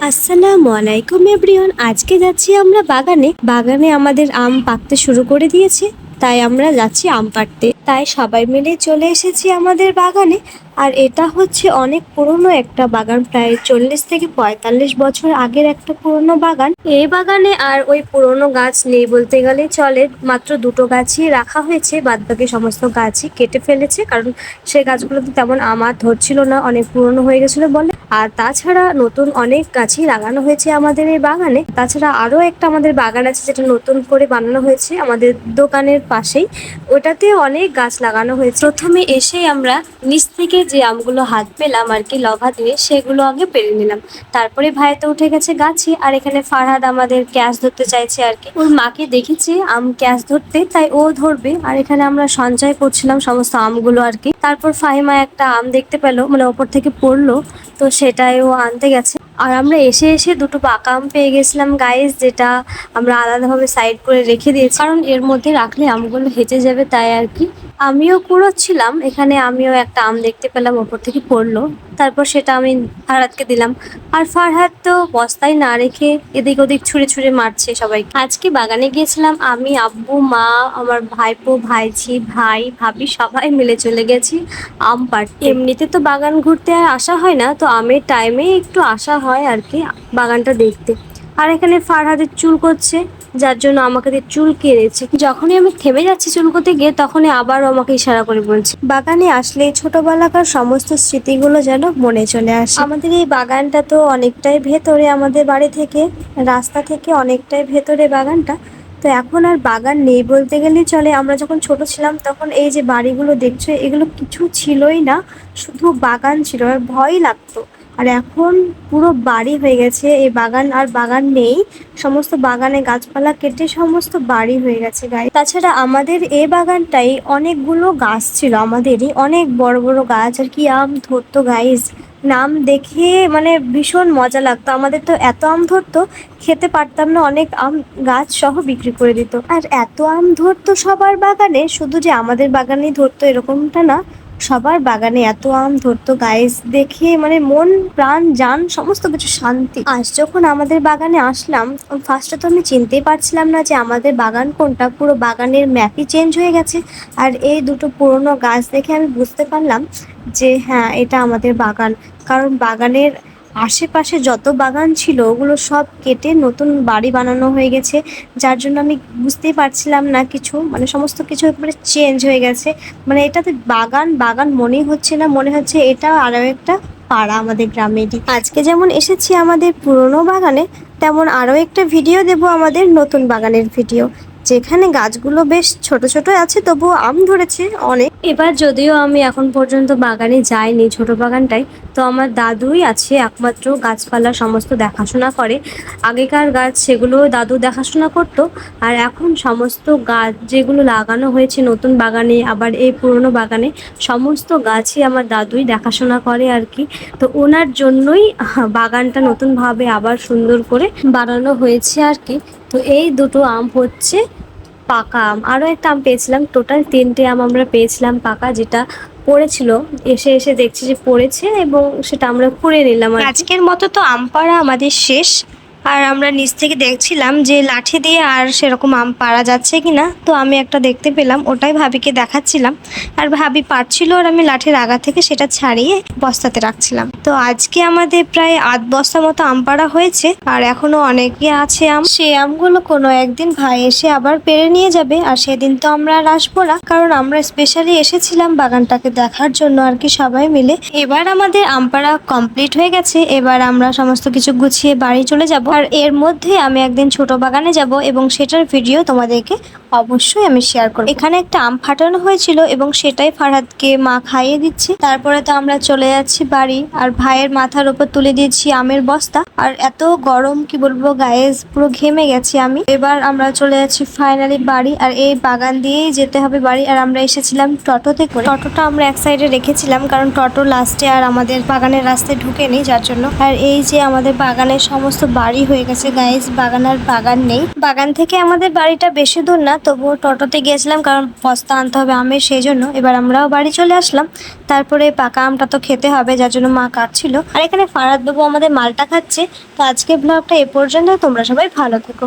আসসালামু আলাইকুম, এভরিওয়ান। আজকে যাচ্ছি আমরা বাগানে। বাগানে আমাদের আম পাকতে শুরু করে দিয়েছে। তাই আমরা যাচ্ছি আম পাড়তে। তাই সবাই মিলে চলে এসেছি আমাদের বাগানে। আর এটা হচ্ছে অনেক পুরনো একটা বাগান, প্রায় চল্লিশ থেকে পঁয়তাল্লিশ বছর আগের একটা পুরনো বাগান। এই বাগানে আর ওই পুরনো গাছ নেই বলতে গেলে, চলে মাত্র দুটো গাছই রাখা হয়েছে, বাদবাকি সমস্ত গাছই কেটে ফেলেছে, কারণ সেই গাছগুলোতে তেমন আমার ধরছিল না, অনেক পুরনো হয়ে গেছিল বলে। আর তাছাড়া নতুন অনেক গাছই লাগানো হয়েছে আমাদের এই বাগানে। তাছাড়া আরও একটা আমাদের বাগান আছে, যেটা নতুন করে বানানো হয়েছে আমাদের দোকানের পাশেই। ওটাতে অনেক গাছ লাগানো হয়েছে। প্রথমে এসেই আমরা নিচ থেকে যে আমগুলো হাত পেলাম আর কি লভা দিয়ে, সেগুলো আগে পেরে নিলাম। তারপরে ভাই তো উঠে গেছে গাছে, আর এখানে ফারহাদ আমাদের ক্যাশ ধরতে চাইছে আর কি। ওর মাকে দেখেছি, আম ক্যাশ ধরতে, তাই ও ধরবে। আর এখানে আমরা সঞ্চয় করছিলাম সমস্ত আমগুলো আর কি। তারপর ফাহিমা একটা আম দেখতে পেল মানে ওপর থেকে পড়ল, তো সেটাই ও আনতে গেছে। আর আমরা এসে এসে দুটো পাকা আম পেয়ে গেছিলাম গাইস যেটা আমরা আলাদাভাবে সাইড করে রেখে দিয়েছি। কারণ এর মধ্যে রাখলে আমগুলো হেঁচে যাবে তাই আর কি। আমিও কুড়োচ্ছিলাম এখানে আমিও একটা আম দেখতে পেলাম, ওপর থেকে পড়ল। তারপর সেটা আমি ফারহাদকে দিলাম। আর ফারহাদ তো বস্তায় না রেখে এদিক ওদিক ছুঁড়ে ছুঁড়ে মারছে সবাই আজকে বাগানে গিয়েছিলাম, আমি, আব্বু, মা, আমার ভাইপো, ভাইঝি, ভাই, ভাবি, সবাই মিলে চলে গেছি আম পাড়তে। এমনিতে তো বাগান ঘুরতে আর আসা হয় না, তো আমের টাইমে একটু আসা হয় আর কি, বাগানটা দেখতে। আর এখানে ফারহাদের চুল করছে, যার জন্য আমাকে চুল কেড়েছে। যখনই আমি থেমে যাচ্ছি চুল করতে গিয়ে, তখনই আবারও আমাকে ইশারা করে বলছে, বাগানে আসলে ছোটবেলাকার সমস্ত স্মৃতিগুলো যেন মনে চলে আসে। আমাদের এই বাগানটা তো অনেকটাই ভেতরে আমাদের বাড়ি থেকে, রাস্তা থেকে অনেকটাই ভেতরে বাগানটা। তো এখন আর বাগান নেই বলতে গেলে চলে, আমরা যখন ছোট ছিলাম তখন এই যে বাড়িগুলো দেখছ, এগুলো কিছু ছিলই না, শুধু বাগান ছিল, আর ভয় লাগতো। আর এখন পুরো বাড়ি হয়ে গেছে। এই বাগান আর বাগান নেই। সমস্ত বাগানে গাছপালা কেটে সমস্ত বাড়ি হয়ে গেছে গাই তাছাড়া আমাদের এই বাগানটাই অনেকগুলো গাছ ছিল আমাদেরই। অনেক বড় বড় গাছ আর কি আম ধরতো গাইজ নাম দেখে মানে ভীষণ মজা লাগতো। আমাদের তো এত আম ধরতো, খেতে পারতাম না। অনেক আম গাছ সহ বিক্রি করে দিত। আর এত আম ধরতো সবার বাগানে, শুধু যে আমাদের বাগানেই ধরতো এরকমটা না। সবার বাগানে এত আম ধরতো গাইস দেখে মানে মন, প্রাণ যান সমস্ত কিছু শান্তি। আজ যখন আমাদের বাগানে আসলাম ফার্স্টে তো আমি চিনতেই পারছিলাম না যে আমাদের বাগান কোনটা, পুরো বাগানের ম্যাপই চেঞ্জ হয়ে গেছে। আর এই দুটো পুরনো গাছ দেখে আমি বুঝতে পারলাম যে হ্যাঁ এটা আমাদের বাগান। কারণ বাগানের আশেপাশে যত বাগান ছিল, ওগুলো সব কেটে নতুন বাড়ি বানানো হয়ে গেছে, যার জন্য আমি বুঝতেই পারছিলাম না কিছু মানে সমস্ত কিছু একবারে চেঞ্জ হয়ে গেছে। মানে এটাতে বাগান বাগান মনেই হচ্ছে না, মনে হচ্ছে এটা আরও একটা পাড়া আমাদের গ্রামেরই আজকে যেমন এসেছি আমাদের পুরনো বাগানে, তেমন আরও একটা ভিডিও দেব আমাদের নতুন বাগানের ভিডিও যেখানে গাছগুলো বেশ ছোট ছোট আছে, তবুও আম ধরেছে অনেক। এবার যদিও আমি এখন পর্যন্ত বাগানে যাইনি, ছোট বাগানটাই তো আমার দাদুই আছে, একমাত্র গাছপালা সমস্ত দেখাশোনা করে। আগেকার গাছ সেগুলো দাদু দেখাশোনা করতো। আর এখন সমস্ত গাছ যেগুলো লাগানো হয়েছে নতুন বাগানে, আবার এই পুরনো বাগানে, সমস্ত গাছই আমার দাদুই দেখাশোনা করে আর কি। তো ওনার জন্যই বাগানটা নতুনভাবে আবার সুন্দর করে বানানো হয়েছে আর কি। তো এই দুটো আম হচ্ছে পাকা আম। আরও একটা আম পেয়েছিলাম। টোটাল তিনটে আম আমরা পেয়েছিলাম পাকা, যেটা পড়েছিল, এসে এসে দেখছি যে পড়েছে এবং সেটা আমরা খুঁড়ে নিলাম আজকের মতো তো আম পাড়া আমাদের শেষ। আর আমরা নিচ থেকে দেখছিলাম যে লাঠি দিয়ে আর সেরকম আম পাড়া যাচ্ছে কি না, তো আমি একটা দেখতে পেলাম, ওটাই ভাবিকে দেখাচ্ছিলাম। আর ভাবি পারছিল আর আমি লাঠির আগা থেকে সেটা ছাড়িয়ে বস্তাতে রাখছিলাম। তো আজকে আমাদের প্রায় আধ বস্তা মতো আম পাড়া হয়েছে, আর এখনও অনেকে আছে আম। সেই আমগুলো কোনো একদিন ভাই এসে আবার পেরে নিয়ে যাবে, আর সেদিন তো আমরা আর আসব না, কারণ আমরা স্পেশালি এসেছিলাম বাগানটাকে দেখার জন্য আর কি সবাই মিলে। এবার আমাদের আম পাড়া কমপ্লিট হয়ে গেছে, এবার আমরা সমস্ত কিছু গুছিয়ে বাড়ি চলে যাব। আর এর মধ্যে আমি একদিন ছোট বাগানে যাব, এবং সেটার ভিডিও তোমাদেরকে অবশ্যই আমি শেয়ার করব। এখানে একটা আম ফাটানো হয়েছিল, এবং সেটাই ফারহাদকে মা খাইয়ে দিচ্ছে। তারপরে তো আমরা চলে যাচ্ছি বাড়ি, আর ভাইয়ের মাথার উপর তুলে দিয়েছি আমের বস্তা। আর এত গরম, কি বলব গায়ে পুরো ঘেমে গেছি আমি। এবার আমরা চলে যাচ্ছি ফাইনালি বাড়ি, আর এই বাগান দিয়েই যেতে হবে বাড়ি। আর আমরা এসেছিলাম টোটোতে করে। টোটোটা আমরা এক সাইডে রেখেছিলাম, কারণ টোটো লাস্টে আর আমাদের বাগানের রাস্তায় ঢুকেনি যার জন্য। আর এই যে আমাদের বাগানের সমস্ত বাড়ি হয়ে গেছে গাইজ বাগান আর বাগান নেই। বাগান থেকে আমাদের বাড়িটা বেশি দূর না, তবুও টোটোতে গিয়েছিলাম, কারণ বস্তা আনতে হবে আমের, সেই জন্য। এবার আমরাও বাড়ি চলে আসলাম। তারপরে পাকা আমটা তো খেতে হবে, যার জন্য মা কাটছিল। আর এখানে ফারাদ বাবু আমাদের মালটা খাচ্ছে। তো আজকে ব্লগটা এ পর্যন্ত তোমরা সবাই ভালো থেকো।